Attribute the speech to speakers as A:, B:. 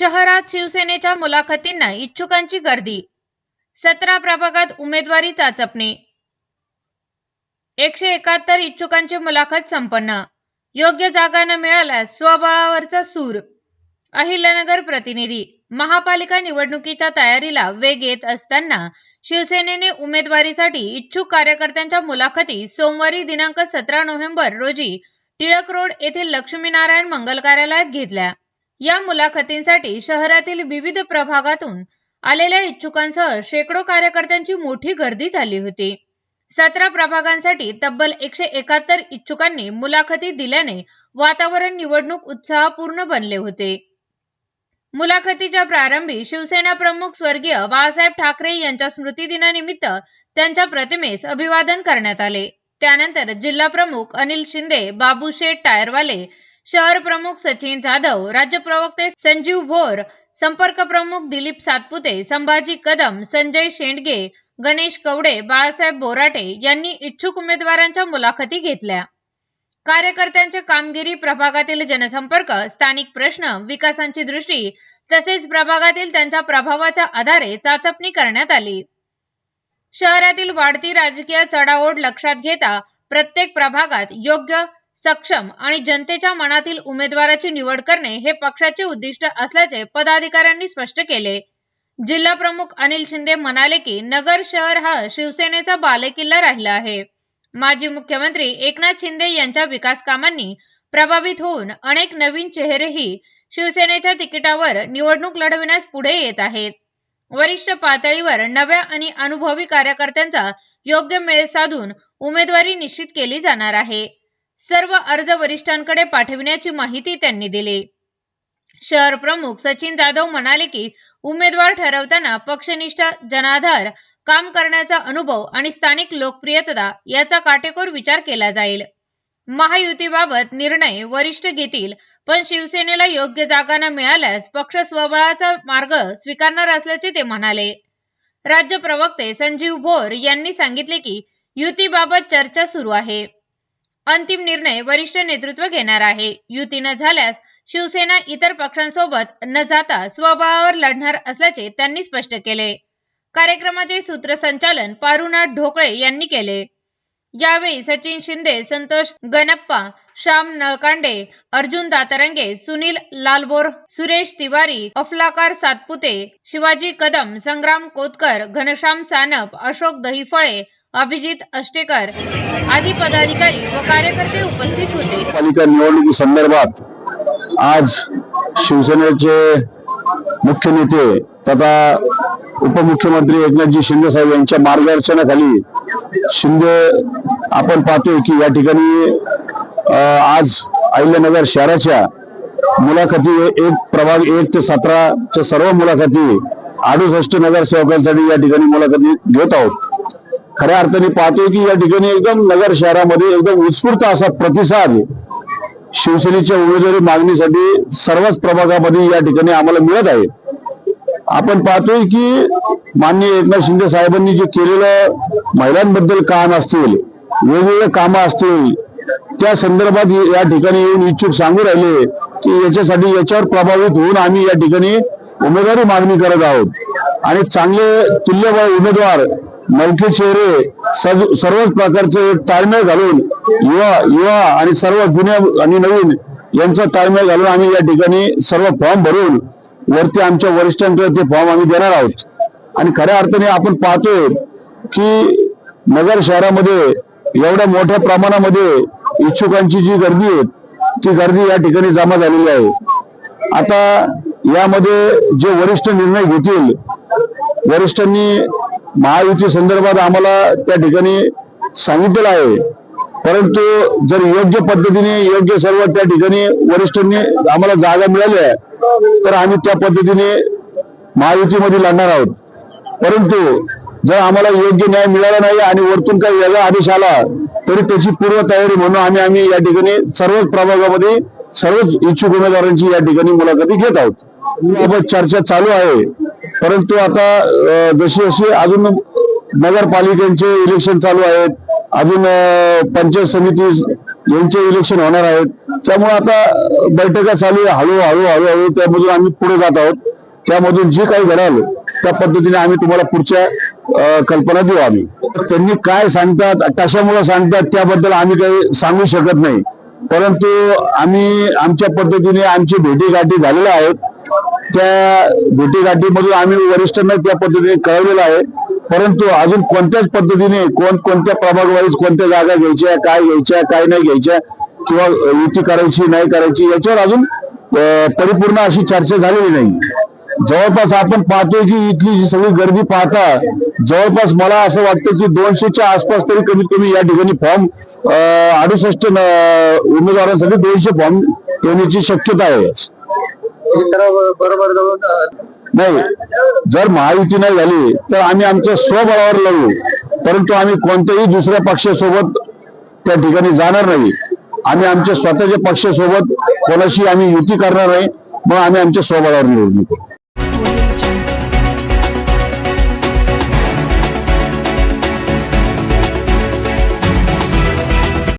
A: शहरात शिवसेनेच्या मुलाखतींना इच्छुकांची गर्दी. सतरा प्रभागात उमेदवारी चाचपणी. एकशे एकाहत्तर इच्छुकांची मुलाखत संपन्न. योग्य जागा न मिळाल्यास स्वबळावरचा सूर. अहिल्यानगर प्रतिनिधी. महापालिका निवडणुकीच्या तयारीला वेग येत असताना शिवसेनेने उमेदवारीसाठी इच्छुक कार्यकर्त्यांच्या मुलाखती सोमवारी दिनांक सतरा नोव्हेंबर रोजी टिळक रोड येथील लक्ष्मीनारायण मंगल कार्यालयात घेतल्या. या मुलाखतींसाठी शहरातील विविध प्रभागातून आलेल्या इच्छुकांसह शेकडो कार्यकर्त्यांची मोठी गर्दी झाली होती. सतरा प्रभागांसाठी तब्बल एकशे एकाहत्तर इच्छुकांनी मुलाखती दिल्याने वातावरण निवडणूक उत्साहपूर्ण बनले होते. मुलाखतीच्या प्रारंभी शिवसेना प्रमुख स्वर्गीय बाळासाहेब ठाकरे यांच्या स्मृतिदिनानिमित्त त्यांच्या प्रतिमेस अभिवादन करण्यात आले. त्यानंतर जिल्हा प्रमुख अनिल शिंदे बाबू शेठ टायरवाले शहर प्रमुख सचिन जाधव राज्य प्रवक्ते संजीव भोर संपर्क प्रमुख दिलीप सातपुते संभाजी कदम संजय शेंडगे गणेश कवडे बाळासाहेब बोराटे यांनी इच्छुक उमेदवारांच्या मुलाखती घेतल्या. कार्यकर्त्यांच्या कामगिरी प्रभागातील जनसंपर्क स्थानिक प्रश्न विकासांची दृष्टी तसेच प्रभागातील त्यांच्या प्रभावाच्या आधारे चाचपणी करण्यात आली. शहरातील वाढती राजकीय चढाओढ लक्षात घेता प्रत्येक प्रभागात योग्य सक्षम आणि जनतेच्या मनातील उमेदवाराची निवड करणे हे पक्षाचे उद्दिष्ट असल्याचे पदाधिकाऱ्यांनी स्पष्ट केले. जिल्हा प्रमुख अनिल शिंदे म्हणाले की नगर शहर हा शिवसेनेचा बालेकिल्ला राहिला आहे. माजी मुख्यमंत्री एकनाथ शिंदे यांच्या विकास कामांनी प्रभावित होऊन अनेक नवीन चेहरेही शिवसेनेच्या तिकिटावर निवडणूक लढविण्यास पुढे येत आहेत. वरिष्ठ पातळीवर नव्या आणि अनुभवी कार्यकर्त्यांचा योग्य मेळ साधून उमेदवारी निश्चित केली जाणार आहे. सर्व अर्ज वरिष्ठांकडे पाठविण्याची माहिती त्यांनी दिली. शहर प्रमुख सचिन जाधव म्हणाले की उमेदवार ठरवताना पक्षनिष्ठ जनाधार काम करण्याचा अनुभव आणि स्थानिक लोकप्रियता याचा काटेकोर विचार केला जाईल. महायुतीबाबत निर्णय वरिष्ठ घेतील पण शिवसेनेला योग्य जागा न मिळाल्यास पक्ष स्वबळाचा मार्ग स्वीकारणार असल्याचे ते म्हणाले. राज्य प्रवक्ते संजीव भोर यांनी सांगितले की युतीबाबत चर्चा सुरू आहे. अंतिम निर्णय वरिष्ठ नेतृत्व घेणार आहे. युती न झाल्यास शिवसेना इतर पक्षांसोबत न जाता स्वबळावर लढणार असल्याचे त्यांनी स्पष्ट केले. कार्यक्रमाचे सूत्रसंचालन पारुनाथ ढोकळे यांनी केले. यावेळी सचिन शिंदे संतोष गणप्पा श्याम नळकांडे अर्जुन दातरंगे सुनील लालबोर सुरेश तिवारी अफलाकार सातपुते शिवाजी कदम संग्राम कोतकर घनश्याम सानप अशोक दहिफळे अभिजित अष्टेकर आदी पदाधिकारी व कार्यकर्ते उपस्थित होते.
B: पालिका निवडणुकी संदर्भात आज शिवसेनेचे मुख्य नेते तथा उपमुख्यमंत्री एकनाथजी शिंदे साहेब यांच्या मार्गदर्शनाखाली शिंदे आपण पाहतोय की या ठिकाणी आज अहिल्यानगर शहराच्या मुलाखती एक प्रभाग एक ते सतराच्या सर्व मुलाखती अडुसष्ट नगरसेवकांसाठी या ठिकाणी मुलाखती घेत आहोत. खऱ्या अर्थाने पाहतोय की या ठिकाणी एकदम नगर शहरामध्ये एकदम उत्स्फूर्त असा प्रतिसाद शिवसेनेच्या उमेदवारी मागणीसाठी सर्वच प्रभागामध्ये या ठिकाणी आम्हाला मिळत आहे. आपण पाहतोय की माननीय एकनाथ शिंदे साहेबांनी जे केलेलं महिलांबद्दल काम असतील वेगवेगळे कामं असतील त्या संदर्भात या ठिकाणी येऊन इच्छुक सांगू राहिले की याच्यासाठी याच्यावर प्रभावित होऊन आम्ही या ठिकाणी उमेदवारी मागणी करत आहोत. आणि चांगले तुल्यबळ उमेदवार मलकी चेहरे सर्व- सर्वच प्रकारचे ताळमेळ घालून युवा युवा आणि सर्व जुन्या आणि नवीन यांचा ताळमेळ घालून आम्ही या ठिकाणी सर्व फॉर्म भरून वरती आमच्या वरिष्ठांकडे ते फॉर्म आम्ही देणार आहोत. आणि खऱ्या अर्थाने आपण पाहतोय की नगर शहरामध्ये एवढ्या मोठ्या प्रमाणामध्ये इच्छुकांची जी गर्दी आहे ती गर्दी या ठिकाणी जमा झालेली आहे. आता यामध्ये जे वरिष्ठ निर्णय घेतील वरिष्ठांनी महायुती संदर्भात आम्हाला त्या ठिकाणी सांगितलेलं आहे. परंतु जर योग्य पद्धतीने योग्य सर्व त्या ठिकाणी वरिष्ठांनी आम्हाला जागा मिळाल्या तर आम्ही त्या पद्धतीने महायुतीमध्ये लढणार आहोत. परंतु जर आम्हाला योग्य न्याय मिळाला नाही आणि वरतून काही वेगळा आदेश आला तरी त्याची पूर्वतयारी म्हणून आम्ही आम्ही या ठिकाणी सर्वच प्रभागामध्ये सर्वच इच्छुक उमेदवारांची या ठिकाणी मुलाखती घेत आहोत. याबाबत चर्चा चालू आहे. परंतु आता जशी जशी अजून नगरपालिकेचे इलेक्शन चालू आहेत अजून पंचायत समिती यांचे इलेक्शन होणार आहेत त्यामुळे आता बैठका चालू हळूहळू हळू हळू हळूहळू त्यामधून आम्ही पुढे जात आहोत. त्यामधून जे काही घडाल त्या पद्धतीने आम्ही तुम्हाला पुढच्या कल्पना देऊ आम्ही. त्यांनी काय सांगतात कशामुळे सांगतात त्याबद्दल आम्ही काही सांगू शकत नाही. परंतु आम्ही आमच्या पद्धतीने आमची भेटीगाठी झालेल्या आहेत. त्या भेटीगाठीमधून आम्ही वरिष्ठांना त्या पद्धतीने कळवलेलं आहे. परंतु अजून कोणत्याच पद्धतीने कोण कोणत्या प्रभागवाईज कोणत्या जागा घ्यायच्या काय घ्यायच्या काय नाही घ्यायच्या किंवा युती करायची नाही करायची याच्यावर अजून परिपूर्ण अशी चर्चा झालेली नाही. जवळपास आपण पाहतोय की इथली जी सगळी गर्दी पाहता जवळपास मला असं वाटतं की दोनशेच्या आसपास तरी कमीत कमी या ठिकाणी फॉर्म अडुसष्ट उमेदवारांसाठी दोनशे फॉर्म येण्याची शक्यता आहे.
C: बरोबर जाऊन
B: नाही जर महायुती नाही झाली तर आम्ही आमच्या स्वबळावर लढू. परंतु आम्ही कोणत्याही दुसऱ्या पक्षासोबत त्या ठिकाणी जाणार नाही. आम्ही आमच्या स्वतःच्या पक्षासोबत कोणाशी आम्ही युती करणार नाही मग आम्ही आमच्या स्वबळावर निवडणूक करू.